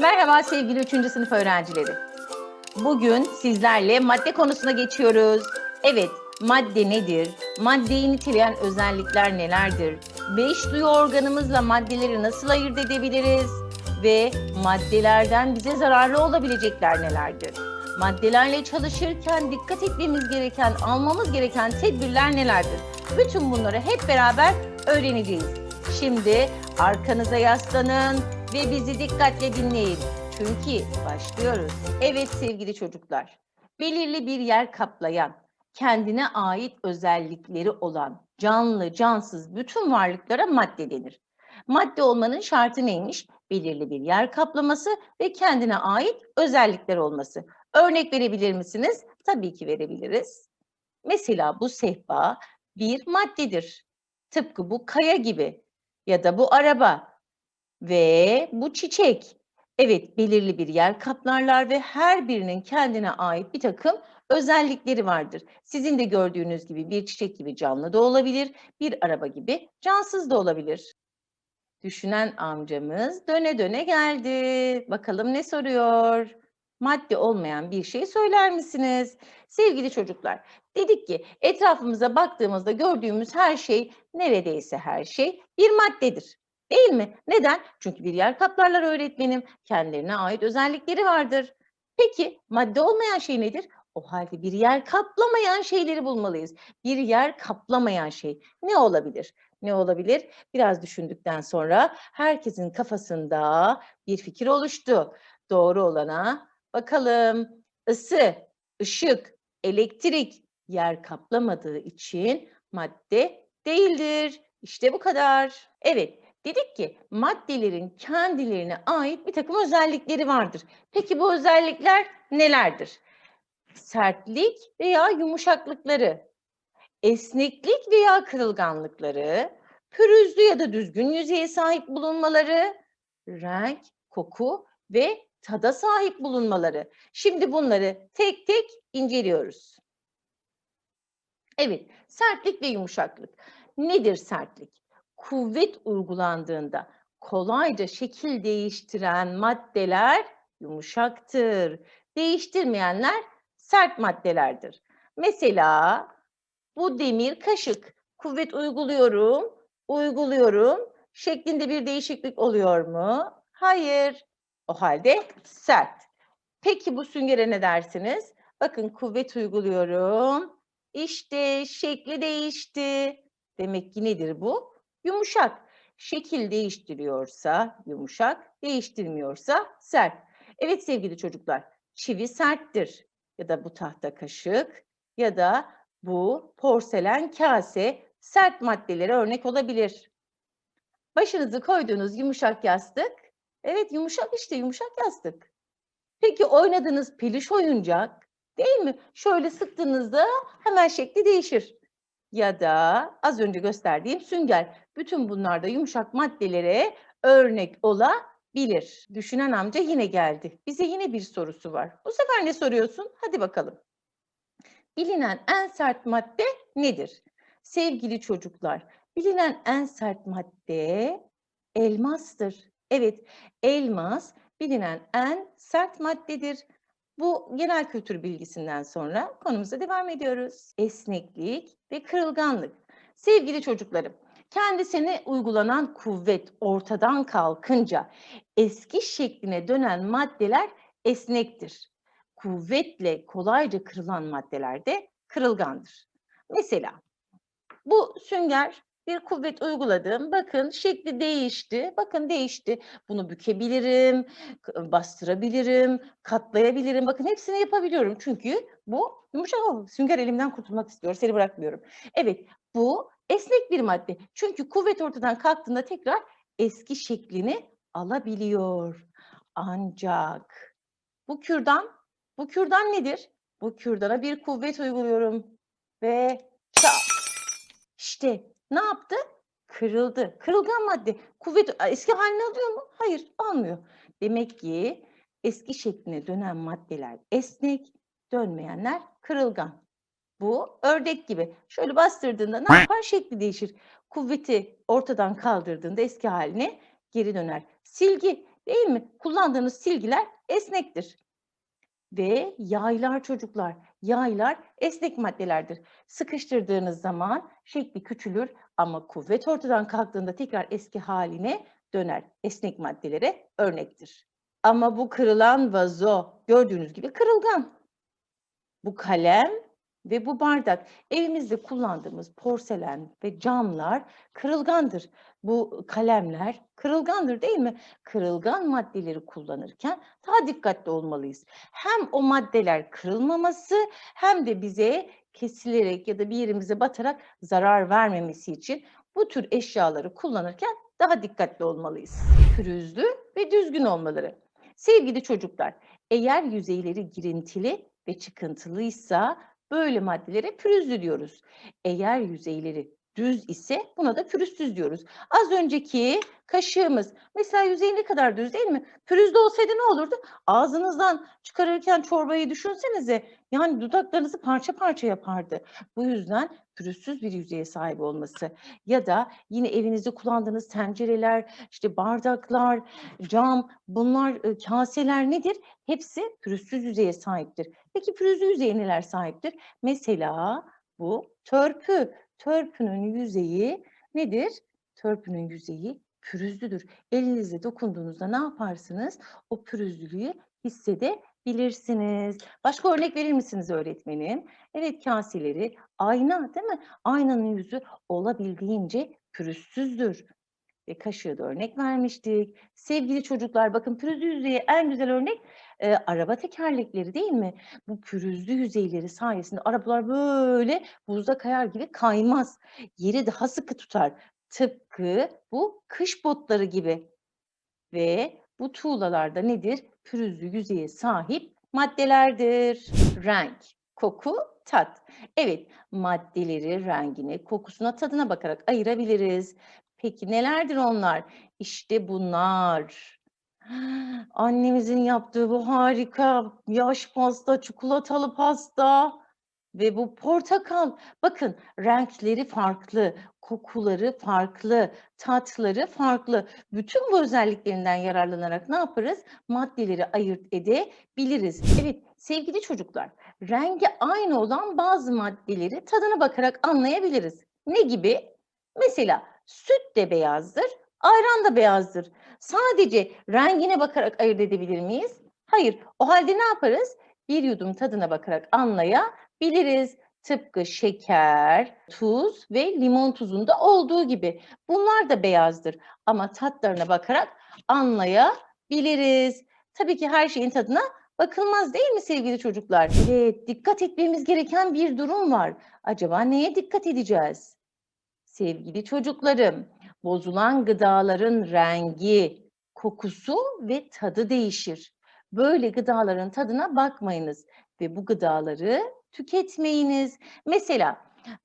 Merhaba sevgili 3. sınıf öğrencileri. Bugün sizlerle madde konusuna geçiyoruz. Evet, madde nedir? Maddeyi niteleyen özellikler nelerdir? Beş duyu organımızla maddeleri nasıl ayırt edebiliriz? Ve maddelerden bize zararlı olabilecekler nelerdir? Maddelerle çalışırken dikkat etmemiz gereken, almamız gereken tedbirler nelerdir? Bütün bunları hep beraber öğreneceğiz. Şimdi arkanıza yaslanın ve bizi dikkatle dinleyin. Çünkü başlıyoruz. Evet sevgili çocuklar, belirli bir yer kaplayan, kendine ait özellikleri olan canlı, cansız bütün varlıklara madde denir. Madde olmanın şartı neymiş? Belirli bir yer kaplaması ve kendine ait özellikler olması. Örnek verebilir misiniz? Tabii ki verebiliriz. Mesela bu sehpa bir maddedir. Tıpkı bu kaya gibi ya da bu araba ve bu çiçek. Evet, belirli bir yer kaplarlar ve her birinin kendine ait bir takım özellikleri vardır. Sizin de gördüğünüz gibi bir çiçek gibi canlı da olabilir, bir araba gibi cansız da olabilir. Düşünen amcamız döne döne geldi. Bakalım ne soruyor? Madde olmayan bir şey söyler misiniz? Sevgili çocuklar, dedik ki etrafımıza baktığımızda gördüğümüz her şey, neredeyse her şey bir maddedir. Değil mi? Neden? Çünkü bir yer kaplarlar öğretmenim. Kendilerine ait özellikleri vardır. Peki madde olmayan şey nedir? O halde bir yer kaplamayan şeyleri bulmalıyız. Bir yer kaplamayan şey ne olabilir? Ne olabilir? Biraz düşündükten sonra herkesin kafasında bir fikir oluştu. Doğru olana bakalım. Isı, ışık, elektrik yer kaplamadığı için madde değildir. İşte bu kadar. Evet, dedik ki maddelerin kendilerine ait bir takım özellikleri vardır. Peki bu özellikler nelerdir? Sertlik veya yumuşaklıkları, esneklik veya kırılganlıkları, pürüzlü ya da düzgün yüzeye sahip bulunmaları, renk, koku ve tada sahip bulunmaları. Şimdi bunları tek tek inceliyoruz. Evet, sertlik ve yumuşaklık. Nedir sertlik? Kuvvet uygulandığında kolayca şekil değiştiren maddeler yumuşaktır. Değiştirmeyenler sert maddelerdir. Mesela bu demir kaşık. Kuvvet uyguluyorum, uyguluyorum. Şeklinde bir değişiklik oluyor mu? Hayır. O halde sert. Peki bu süngere ne dersiniz? Bakın kuvvet uyguluyorum. İşte şekli değişti. Demek ki nedir bu? Yumuşak. Şekil değiştiriyorsa yumuşak, değiştirmiyorsa sert. Evet sevgili çocuklar, çivi serttir. Ya da bu tahta kaşık ya da bu porselen kase sert maddelere örnek olabilir. Başınızı koyduğunuz yumuşak yastık, evet yumuşak işte yumuşak yastık. Peki oynadığınız peluş oyuncak, değil mi? Şöyle sıktığınızda hemen şekli değişir. Ya da az önce gösterdiğim sünger. Bütün bunlar da yumuşak maddelere örnek olabilir. Düşünen amca yine geldi. Bize yine bir sorusu var. Bu sefer ne soruyorsun? Hadi bakalım. Bilinen en sert madde nedir? Sevgili çocuklar, bilinen en sert madde elmastır. Evet, elmas bilinen en sert maddedir. Bu genel kültür bilgisinden sonra konumuza devam ediyoruz. Esneklik ve kırılganlık. Sevgili çocuklarım, kendisine uygulanan kuvvet ortadan kalkınca eski şekline dönen maddeler esnektir. Kuvvetle kolayca kırılan maddeler de kırılgandır. Mesela bu sünger bir kuvvet uyguladım. Bakın şekli değişti. Bakın değişti. Bunu bükebilirim, bastırabilirim, katlayabilirim. Bakın hepsini yapabiliyorum. Çünkü bu yumuşak oldu. Sünger elimden kurtulmak istiyor. Seni bırakmıyorum. Evet bu esnek bir madde. Çünkü kuvvet ortadan kalktığında tekrar eski şeklini alabiliyor. Ancak bu kürdan, bu kürdan nedir? Bu kürdana bir kuvvet uyguluyorum ve çat. İşte ne yaptı? Kırıldı. Kırılgan madde. Kuvvet eski halini alıyor mu? Hayır, almıyor. Demek ki eski şekline dönen maddeler esnek, dönmeyenler kırılgan. Bu ördek gibi. Şöyle bastırdığında ne yapar? Şekli değişir. Kuvveti ortadan kaldırdığında eski haline geri döner. Silgi Değil mi? Kullandığınız silgiler esnektir. Ve yaylar çocuklar, yaylar esnek maddelerdir. Sıkıştırdığınız zaman şekli küçülür ama kuvvet ortadan kalktığında tekrar eski haline döner. Esnek maddelere örnektir. Ama bu kırılan vazo gördüğünüz gibi kırılgan. Bu kalem ve bu bardak evimizde kullandığımız porselen ve camlar kırılgandır. Bu kalemler kırılgandır değil mi? Kırılgan maddeleri kullanırken daha dikkatli olmalıyız. Hem o maddeler kırılmaması hem de bize kesilerek ya da bir yerimize batarak zarar vermemesi için bu tür eşyaları kullanırken daha dikkatli olmalıyız. Pürüzlü ve düzgün olmaları. Sevgili çocuklar, eğer yüzeyleri girintili ve çıkıntılıysa böyle maddelere pürüzlü diyoruz. Eğer yüzeyleri düz ise buna da pürüzsüz diyoruz. Az önceki kaşığımız mesela yüzeyi ne kadar düz değil mi? Pürüzlü olsaydı ne olurdu? Ağzınızdan çıkarırken çorbayı düşünsenize yani dudaklarınızı parça parça yapardı. Bu yüzden pürüzsüz bir yüzeye sahip olması ya da yine evinizde kullandığınız tencereler, işte bardaklar, cam, bunlar e, kaseler nedir? Hepsi pürüzsüz yüzeye sahiptir. Peki pürüzlü yüzeye neler sahiptir? Mesela bu törpü. Törpünün yüzeyi nedir? Törpünün yüzeyi pürüzlüdür. Elinizle dokunduğunuzda ne yaparsınız? O pürüzlülüğü hissedebilirsiniz. Başka örnek verir misiniz öğretmenim? Evet kaseleri ayna değil mi? Aynanın yüzü olabildiğince pürüzsüzdür. Ve kaşığı da örnek vermiştik. Sevgili çocuklar bakın pürüzlü yüzeye en güzel örnek e, araba tekerlekleri değil mi? Bu pürüzlü yüzeyleri sayesinde arabalar böyle buzda kayar gibi kaymaz. Yeri daha sıkı tutar. Tıpkı bu kış botları gibi. Ve bu tuğlalarda nedir? Pürüzlü yüzeye sahip maddelerdir. Renk, koku, tat. Evet, maddeleri rengine, kokusuna, tadına bakarak ayırabiliriz. Peki nelerdir onlar? İşte bunlar. Annemizin yaptığı bu harika yaş pasta, çikolatalı pasta ve bu portakal. Bakın renkleri farklı, kokuları farklı, tatları farklı. Bütün bu özelliklerinden yararlanarak ne yaparız? Maddeleri ayırt edebiliriz. Evet sevgili çocuklar, rengi aynı olan bazı maddeleri tadına bakarak anlayabiliriz. Ne gibi? Mesela süt de beyazdır, ayran da beyazdır. Sadece rengine bakarak ayırt edebilir miyiz? Hayır. O halde ne yaparız? Bir yudum tadına bakarak anlayabiliriz. Tıpkı şeker, tuz ve limon tuzunda olduğu gibi. Bunlar da beyazdır ama tatlarına bakarak anlayabiliriz. Tabii ki her şeyin tadına bakılmaz değil mi sevgili çocuklar? Evet, dikkat etmemiz gereken bir durum var. Acaba neye dikkat edeceğiz? Sevgili çocuklarım, bozulan gıdaların rengi, kokusu ve tadı değişir. Böyle gıdaların tadına bakmayınız ve bu gıdaları tüketmeyiniz. Mesela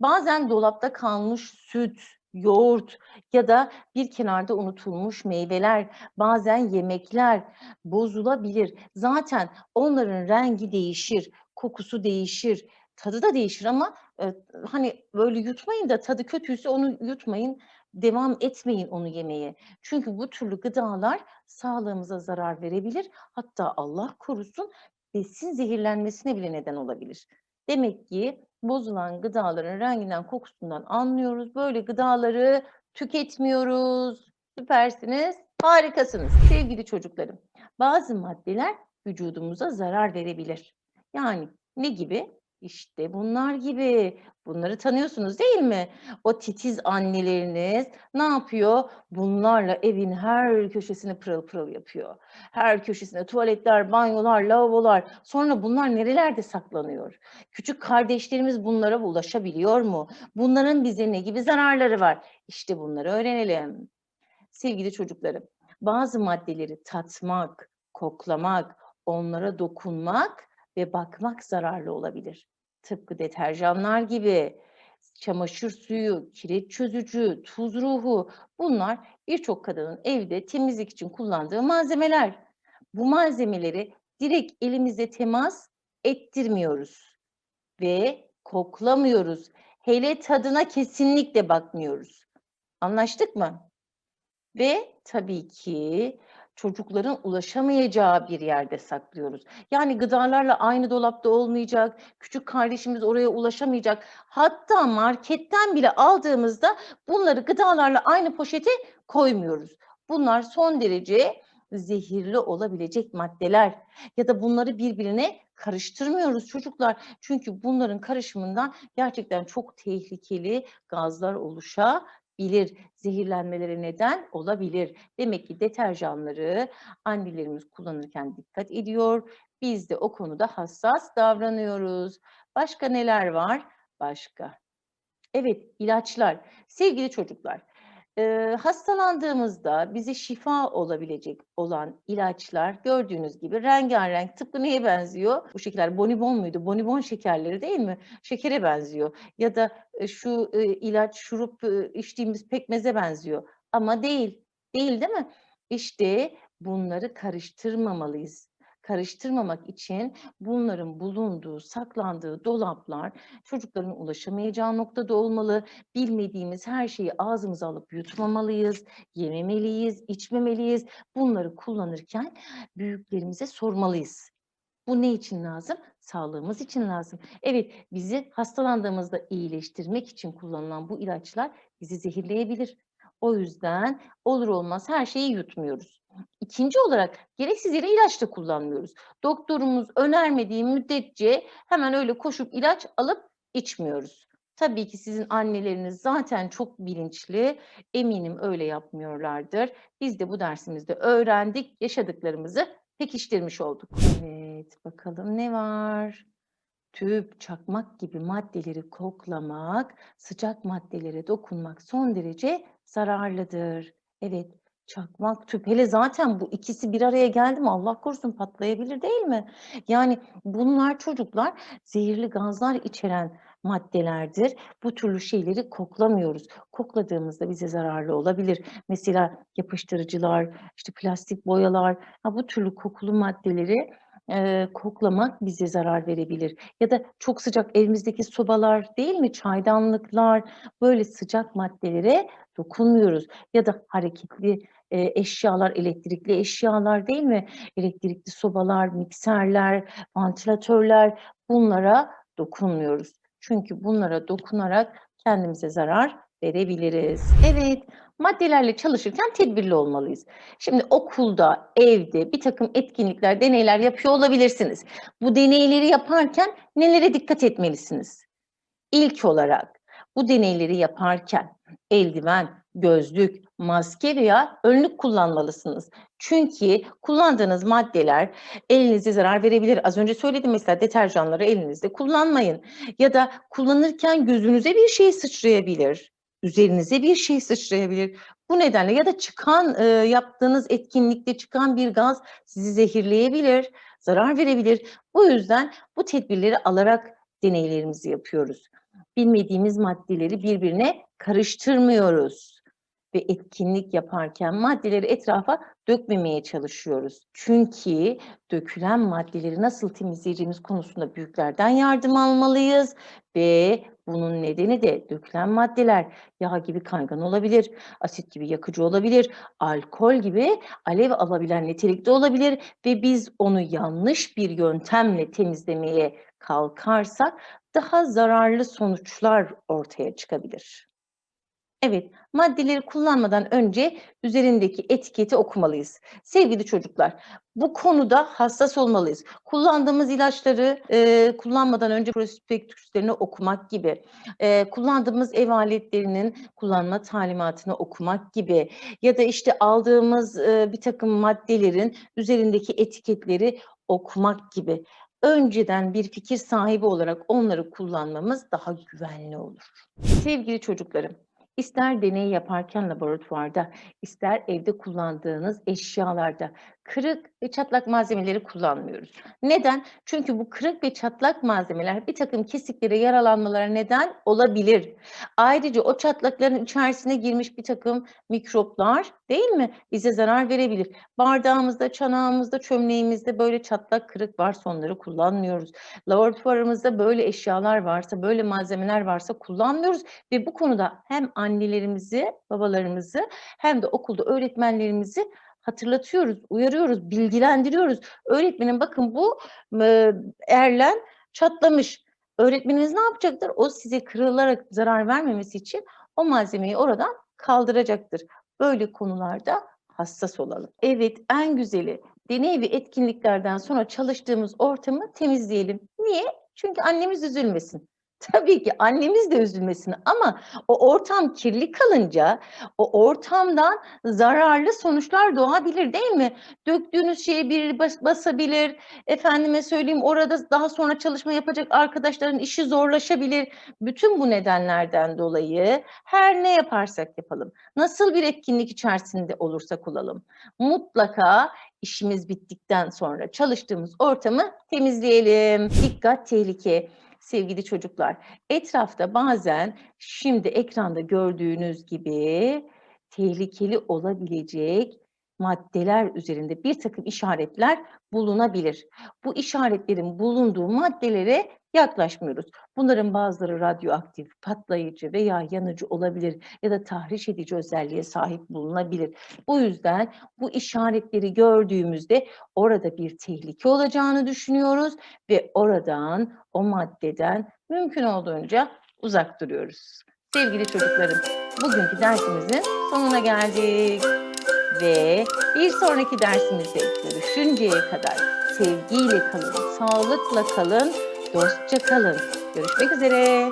bazen dolapta kalmış süt, yoğurt ya da bir kenarda unutulmuş meyveler, bazen yemekler bozulabilir. Zaten onların rengi değişir, kokusu değişir, tadı da değişir ama e, hani böyle yutmayın da tadı kötüyse onu yutmayın, devam etmeyin onu yemeye. Çünkü bu türlü gıdalar sağlığımıza zarar verebilir. Hatta Allah korusun besin zehirlenmesine bile neden olabilir. Demek ki bozulan gıdaların renginden, kokusundan anlıyoruz. Böyle gıdaları tüketmiyoruz. Süpersiniz, harikasınız. Sevgili çocuklarım, bazı maddeler vücudumuza zarar verebilir. Yani ne gibi? İşte bunlar gibi. Bunları tanıyorsunuz değil mi? O titiz anneleriniz ne yapıyor? Bunlarla evin her köşesini pırıl pırıl yapıyor. Her köşesine tuvaletler, banyolar, lavabolar. Sonra bunlar nerelerde saklanıyor? Küçük kardeşlerimiz bunlara ulaşabiliyor mu? Bunların bize ne gibi zararları var? İşte bunları öğrenelim. Sevgili çocuklarım, bazı maddeleri tatmak, koklamak, onlara dokunmak ve bakmak zararlı olabilir. Tıpkı deterjanlar gibi, çamaşır suyu, kireç çözücü, tuz ruhu bunlar birçok kadının evde temizlik için kullandığı malzemeler. Bu malzemeleri direkt elimizde temas ettirmiyoruz ve koklamıyoruz. Hele tadına kesinlikle bakmıyoruz. Anlaştık mı? Ve tabii ki çocukların ulaşamayacağı bir yerde saklıyoruz. Yani gıdalarla aynı dolapta olmayacak, küçük kardeşimiz oraya ulaşamayacak. Hatta marketten bile aldığımızda bunları gıdalarla aynı poşete koymuyoruz. Bunlar son derece zehirli olabilecek maddeler ya da bunları birbirine karıştırmıyoruz çocuklar. Çünkü bunların karışımından gerçekten çok tehlikeli gazlar oluşabilir. Zehirlenmelere neden olabilir. Demek ki deterjanları annelerimiz kullanırken dikkat ediyor. Biz de o konuda hassas davranıyoruz. Başka neler var? Başka. Evet, ilaçlar. Sevgili çocuklar, eee, hastalandığımızda bize şifa olabilecek olan ilaçlar gördüğünüz gibi rengarenk. Tıpkı neye benziyor? Bu şekerler bonibon muydu? Bonibon şekerleri değil mi? Şekere benziyor. Ya da e, şu e, ilaç, şurup e, içtiğimiz pekmeze benziyor. Ama değil. Değil değil mi? İşte bunları karıştırmamalıyız. Karıştırmamak için bunların bulunduğu, saklandığı dolaplar çocukların ulaşamayacağı noktada olmalı. Bilmediğimiz her şeyi ağzımıza alıp yutmamalıyız, yememeliyiz, içmemeliyiz. Bunları kullanırken büyüklerimize sormalıyız. Bu ne için lazım? Sağlığımız için lazım. Evet, bizi hastalandığımızda iyileştirmek için kullanılan bu ilaçlar bizi zehirleyebilir. O yüzden olur olmaz her şeyi yutmuyoruz. İkinci olarak gereksiz yere ilaç da kullanmıyoruz. Doktorumuz önermediği müddetçe hemen öyle koşup ilaç alıp içmiyoruz. Tabii ki sizin anneleriniz zaten çok bilinçli. Eminim öyle yapmıyorlardır. Biz de bu dersimizde öğrendik, yaşadıklarımızı pekiştirmiş olduk. Evet, bakalım ne var? Tüp, çakmak gibi maddeleri koklamak, sıcak maddelere dokunmak son derece zararlıdır. Evet, çakmak, tüp hele zaten bu ikisi bir araya geldi mi Allah korusun patlayabilir değil mi? Yani bunlar çocuklar zehirli gazlar içeren maddelerdir. Bu türlü şeyleri koklamıyoruz. Kokladığımızda bize zararlı olabilir. Mesela yapıştırıcılar, işte plastik boyalar, ha bu türlü kokulu maddeleri eee, koklamak bize zarar verebilir. Ya da çok sıcak evimizdeki sobalar değil mi? Çaydanlıklar, böyle sıcak maddelere dokunmuyoruz. Ya da hareketli eee, eşyalar, elektrikli eşyalar değil mi? Elektrikli sobalar, mikserler, vantilatörler bunlara dokunmuyoruz. Çünkü bunlara dokunarak kendimize zarar verebiliriz. Evet, maddelerle çalışırken tedbirli olmalıyız. Şimdi okulda, evde bir takım etkinlikler, deneyler yapıyor olabilirsiniz. Bu deneyleri yaparken nelere dikkat etmelisiniz? İlk olarak bu deneyleri yaparken eldiven, gözlük, maske veya önlük kullanmalısınız. Çünkü kullandığınız maddeler elinize zarar verebilir. Az önce söyledim mesela deterjanları elinizde kullanmayın. Ya da kullanırken gözünüze bir şey sıçrayabilir. Üzerinize bir şey sıçrayabilir. Bu nedenle ya da çıkan e, yaptığınız etkinlikte çıkan bir gaz sizi zehirleyebilir, zarar verebilir. Bu yüzden bu tedbirleri alarak deneylerimizi yapıyoruz. Bilmediğimiz maddeleri birbirine karıştırmıyoruz ve etkinlik yaparken maddeleri etrafa dökmemeye çalışıyoruz. Çünkü dökülen maddeleri nasıl temizleyeceğimiz konusunda büyüklerden yardım almalıyız ve bunun nedeni de dökülen maddeler yağ gibi kaygan olabilir, asit gibi yakıcı olabilir, alkol gibi alev alabilen nitelikte olabilir ve biz onu yanlış bir yöntemle temizlemeye kalkarsak daha zararlı sonuçlar ortaya çıkabilir. Evet, maddeleri kullanmadan önce üzerindeki etiketi okumalıyız. Sevgili çocuklar, bu konuda hassas olmalıyız. Kullandığımız ilaçları e, kullanmadan önce prospektüslerini okumak gibi, e, kullandığımız ev aletlerinin kullanma talimatını okumak gibi ya da işte aldığımız e, bir takım maddelerin üzerindeki etiketleri okumak gibi önceden bir fikir sahibi olarak onları kullanmamız daha güvenli olur. Sevgili çocuklarım, ister deney yaparken laboratuvarda, ister evde kullandığınız eşyalarda kırık ve çatlak malzemeleri kullanmıyoruz. Neden? Çünkü bu kırık ve çatlak malzemeler bir takım kesiklere, yaralanmalara neden olabilir. Ayrıca o çatlakların içerisine girmiş bir takım mikroplar değil mi? Bize zarar verebilir. Bardağımızda, çanağımızda, çömleğimizde böyle çatlak kırık varsa onları kullanmıyoruz. Laboratuvarımızda böyle eşyalar varsa, böyle malzemeler varsa kullanmıyoruz ve bu konuda hem annelerimizi, babalarımızı hem de okulda öğretmenlerimizi hatırlatıyoruz, uyarıyoruz, bilgilendiriyoruz. Öğretmenim bakın bu e, erlen çatlamış. Öğretmeniniz ne yapacaktır? O size kırılarak zarar vermemesi için o malzemeyi oradan kaldıracaktır. Böyle konularda hassas olalım. Evet, en güzeli deney ve etkinliklerden sonra çalıştığımız ortamı temizleyelim. Niye? Çünkü annemiz üzülmesin. Tabii ki annemiz de üzülmesin ama o ortam kirli kalınca o ortamdan zararlı sonuçlar doğabilir değil mi? Döktüğünüz şeye biri bas- basabilir, efendime söyleyeyim orada daha sonra çalışma yapacak arkadaşların işi zorlaşabilir. Bütün bu nedenlerden dolayı her ne yaparsak yapalım, nasıl bir etkinlik içerisinde olursak olalım, mutlaka işimiz bittikten sonra çalıştığımız ortamı temizleyelim. Dikkat tehlike. Sevgili çocuklar, etrafta bazen şimdi ekranda gördüğünüz gibi tehlikeli olabilecek maddeler üzerinde bir takım işaretler bulunabilir. Bu işaretlerin bulunduğu maddelere yaklaşmıyoruz. Bunların bazıları radyoaktif, patlayıcı veya yanıcı olabilir ya da tahriş edici özelliğe sahip bulunabilir. Bu yüzden bu işaretleri gördüğümüzde orada bir tehlike olacağını düşünüyoruz ve oradan, o maddeden mümkün olduğunca uzak duruyoruz. Sevgili çocuklarım, bugünkü dersimizin sonuna geldik. Ve bir sonraki dersimizde görüşünceye kadar sevgiyle kalın, sağlıkla kalın, dostça kalın. Görüşmek üzere.